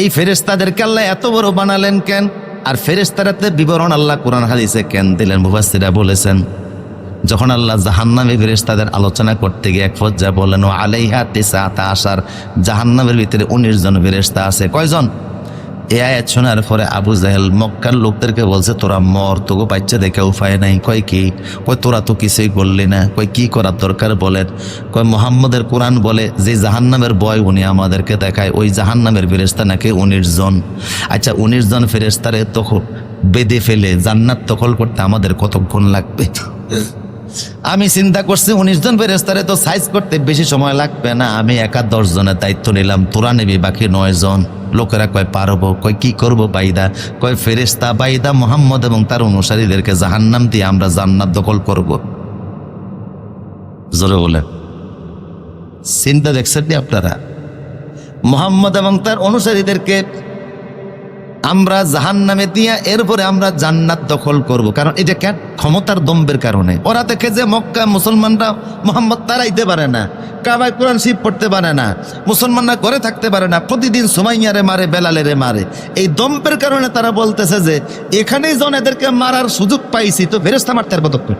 এই ফেরেস্তাদেরকে আল্লাহ এত বড় বানালেন কেন? আর ফেরেস্তারাতে বিবরণ আল্লাহ কোরআন হাদিসে কেন দিলেন? মুবাসিরা বলেছেন, যখন আল্লাহ জাহান্নামে ফেরেস্তাদের আলোচনা করতে গিয়ে এক পর্যায়ে বলেন ও আলাইহা তিসাতা আসার জাহান্নামের ভিতরে উনিশ জন ফেরেস্তা আছে। কয়জন? এ আয়াত শোনার পরে আবু জাহেল মক্কার লোকদেরকে বলছে, তোরা মর তোকে বাচ্চা দেখে উপায় নাই। কয় কি? কয়, তোরা তো কিছুই করলি না। কয়, কি করার দরকার? বলেন। কয়, মোহাম্মদের কোরআন বলে, যে জাহান্নামের বয় উনি আমাদেরকে দেখায়, ওই জাহান্নামের ফেরেস্তা নাকি উনিশ জন। আচ্ছা উনিশ জন ফেরেস্তারে তখন বেঁধে ফেলে জান্নাত দখল করতে আমাদের কতক্ষণ লাগবে? আমি চিন্তা করছি, উনিশ জন ফেরেস্তারে তো সাইজ করতে বেশি সময় লাগবে না। আমি একা দশ জনের দায়িত্ব নিলাম, তোরা নিবি, বাকি নয় জন। লোকেরা কয়, পারব। কয়, কি করব বাইদা? কয় ফেরেস্তা বাইদা মোহাম্মদ এবং তার অনুসারীদেরকে জাহান্নাম দিয়ে আমরা জান্নাত দখল করব। জোরে বলে চিন্তা দেখছেন আপনারা? মোহাম্মদ এবং তার অনুসারীদেরকে আমরা জাহান নামে দিয়া এরপরে আমরা জান্নাত দখল করব। কারণ এটা কেন ক্ষমতার দম্বের কারণে। ওরা দেখে যে মক্কা মুসলমানরা মোহাম্মদ তারাইতে পারে না, কাবায় কোরআন শিব পড়তে পারে না, মুসলমানরা ঘরে থাকতে পারে না, প্রতিদিন সুমাইয়ারে মারে, বেলালেরে মারে। এই দম্পের কারণে তারা বলতেছে যে, এখানেই জন এদেরকে মারার সুযোগ পাইছি, তো ফেরেস্তা মারতে আর কতক্ষণ?